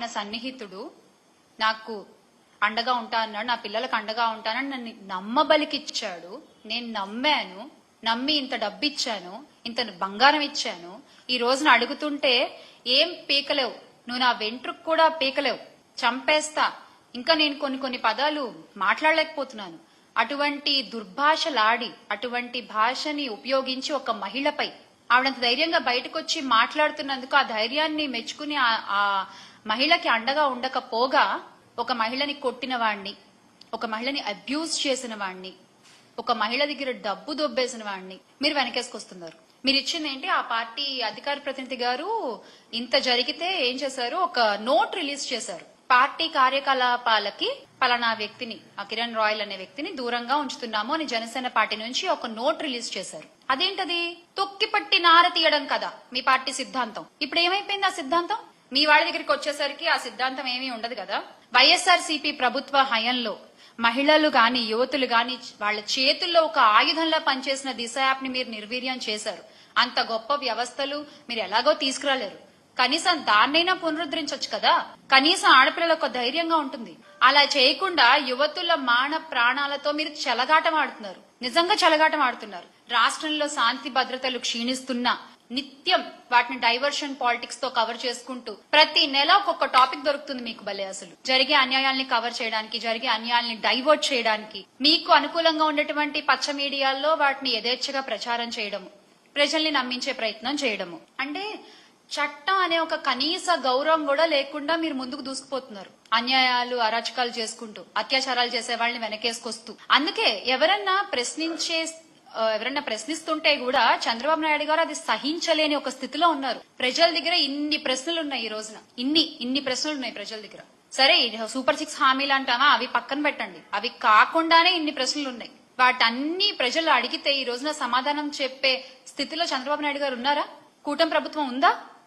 నా సన్నిహితుడు నాకు అండగా ఉంటా అన్నాడు నా పిల్లలకు అండగా ఉంటానని నన్ను నమ్మబలికిచ్చాడు. నేను నమ్మాను నమ్మి ఇంత డబ్బు ఇచ్చాను ఇంత బంగారం ఇచ్చాను. ఈ రోజున అడుగుతుంటే ఏం పీకలేవు నువ్వు నా వెంట్రుకు కూడా పీకలేవు చంపేస్తా. ఇంకా నేను కొన్ని కొన్ని పదాలు మాట్లాడలేకపోతున్నాను. అటువంటి దుర్భాషలాడి అటువంటి భాషని ఉపయోగించి ఒక మహిళపై ఆవిడంత ధైర్యంగా బయటకు వచ్చి మాట్లాడుతున్నందుకు ఆ ధైర్యాన్ని మెచ్చుకుని ఆ- ఆ మహిళకి అండగా ఉండకపోగా ఒక మహిళని కొట్టిన వాణ్ణి ఒక మహిళని అబ్యూజ్ చేసిన వాణ్ణి ఒక మహిళ దగ్గర డబ్బు దొబ్బేసిన వాణ్ణి మీరు వెనకేసుకొస్తున్నారు. మీరు ఇచ్చింది ఏంటి? ఆ పార్టీ అధికార ప్రతినిధి గారు ఇంత జరిగితే ఏం చేశారు? ఒక నోట్ రిలీజ్ చేశారు. పార్టీ కార్యకలాపాలకి పలానా వ్యక్తిని ఆ కిరణ్ రాయల్ అనే వ్యక్తిని దూరంగా ఉంచుతున్నాము అని జనసేన పార్టీ నుంచి ఒక నోట్ రిలీజ్ చేశారు. అదేంటది? తొక్కిపట్టి నార తీయడం కదా మీ పార్టీ సిద్ధాంతం. ఇప్పుడు ఏమైపోయింది ఆ సిద్ధాంతం? మీ వాళ్ళ దగ్గరికి వచ్చేసరికి ఆ సిద్ధాంతం ఏమీ ఉండదు కదా? వైఎస్ఆర్ ప్రభుత్వ హయంలో మహిళలు గాని యువతులు గాని వాళ్ళ చేతుల్లో ఒక ఆయుధంలా పనిచేసిన దిశ యాప్ని మీరు నిర్వీర్యం చేశారు. అంత గొప్ప వ్యవస్థలు మీరు ఎలాగో తీసుకురాలేరు. కనీసం దాన్నైనా పునరుద్ధరించవచ్చు కదా? కనీసం ఆడపిల్లలకు ఒక ధైర్యంగా ఉంటుంది. అలా చేయకుండా యువతుల మాన ప్రాణాలతో మీరు చెలగాటం ఆడుతున్నారు. నిజంగా చెలగాటం ఆడుతున్నారు. రాష్ట్రంలో శాంతి భద్రతలు క్షీణిస్తున్నా నిత్యం వాటిని డైవర్షన్ పాలిటిక్స్తో కవర్ చేసుకుంటూ ప్రతి నెల ఒక్కొక్క టాపిక్ దొరుకుతుంది మీకు భలే అసలు. జరిగే అన్యాయాల్ని కవర్ చేయడానికి జరిగే అన్యాయాల్ని డైవర్ట్ చేయడానికి మీకు అనుకూలంగా ఉన్నటువంటి పచ్చ మీడియాల్లో వాటిని యథేచ్ఛగా ప్రచారం చేయడము ప్రజల్ని నమ్మించే ప్రయత్నం చేయడము. అంటే చట్టం అనే ఒక కనీస గౌరవం కూడా లేకుండా మీరు ముందుకు దూసుకుపోతున్నారు. అన్యాయాలు అరాచకాలు చేసుకుంటూ అత్యాచారాలు చేసే వాళ్ళని వెనకేసుకొస్తూ. అందుకే ఎవరన్నా ప్రశ్నించే ఎవరైనా ప్రశ్నిస్తుంటే కూడా చంద్రబాబు నాయుడు గారు అది సహించలేని ఒక స్థితిలో ఉన్నారు. ప్రజల దగ్గర ఇన్ని ప్రశ్నలు ఉన్నాయి ఈ రోజున. ఇన్ని ఇన్ని ప్రశ్నలు ఉన్నాయి ప్రజల దగ్గర. సరే సూపర్ సిక్స్ హామీలు అంటామా అవి పక్కన పెట్టండి. అవి కాకుండానే ఇన్ని ప్రశ్నలు ఉన్నాయి వాటన్ని ప్రజలు అడిగితే ఈ రోజున సమాధానం చెప్పే స్థితిలో చంద్రబాబు నాయుడు గారు ఉన్నారా? కూటమి ప్రభుత్వం ఉందా?